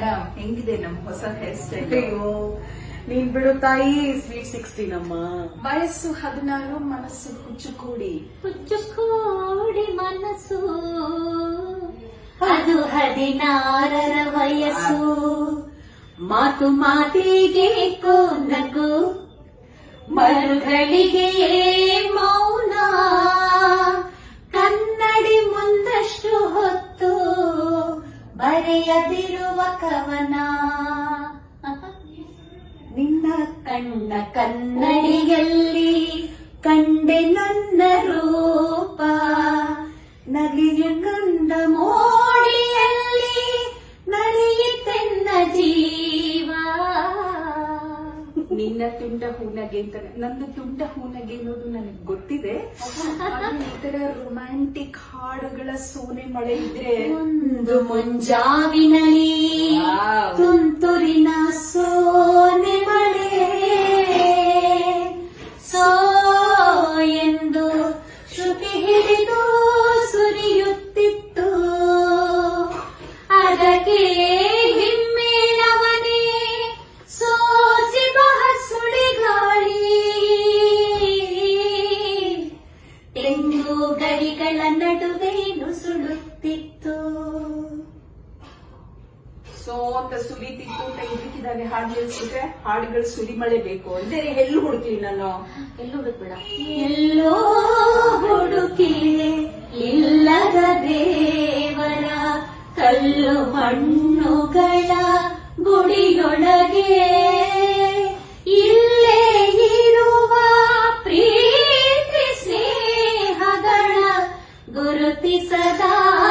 Madam ಹೆಂಗಿದೆ ನಮ್ ಹೊಸ ಹೇರ್ ಸ್ಟೈಲ್ ಅಯ್ಯೋ ನೀನ್ ಬಿಡು ತಾಯಿ ಸ್ವೀಟ್ ಸಿಕ್ಸ್ಟೀನ್ ಅಮ್ಮ ವಯಸ್ಸು ಹದಿನಾರು ಮನಸ್ಸು ಹುಚ್ಚುಕೂಡಿ ಹುಚ್ಚುಕೋಡಿ ಮನಸ್ಸು ಅದು ಹದಿನಾರರ ವಯಸ್ಸು ಮಾತು ಮಾತಿಗೆ ನಗು ಮರುಗಳಿಗೆ ಕವನ ನಿನ್ನ ಕಣ್ಣ ಕನ್ನಡಿಯಲ್ಲಿ ಕಂಡೆ ನನ್ನ ನಿನ್ನ ತುಂಡ ಹೂನಗೆ ಅಂತ ನನ್ನ ತುಂಡ ಹೂನಗೆ ಅನ್ನೋದು ನನಗೆ ಗೊತ್ತಿದೆ. ಈ ತರ ರೊಮ್ಯಾಂಟಿಕ್ ಹಾಡುಗಳ ಸೋನೆ ಮಳೆ ಇದ್ರೆ. ಒಂದು ಮುಂಜಾವಿನಲ್ಲಿ ತುಂತುರಿನ ಸೋನೆ ಮಳೆ. ಸೋ ಎಂದು ಶ್ರುತಿ ಹಿಡಿದು ಸುರಿಯುತ್ತಿತ್ತು. ಅದಕ್ಕೆ ಸೋ ಅಂತ ಸುಲಿತಿತ್ತು ಇದಕ್ಕಿದ್ದಾಗೆ ಹಾಡು ನಿಲ್ಸಿದ್ರೆ ಹಾಡುಗಳು ಸುಲಿ ಮಳೆ ಬೇಕು ಅಂದ್ರೆ ಎಲ್ಲಿ ಹುಡುಕ್ಲಿ ನಾನು ಎಲ್ಲೋ ಹುಡುಕ್ಬೇಡ. ಎಲ್ಲೋ ಹುಡುಕಿ ಇಲ್ಲದ ದೇವರ ಕಲ್ಲು ಮಣ್ಣುಗಳ ಗುಡಿಯೊಳಗೆ. ಇಲ್ಲೇ ಇರುವ ಪ್ರೀತಿ ಸ್ನೇಹಗಳ ಗುರುತಿಸದಾದೆನು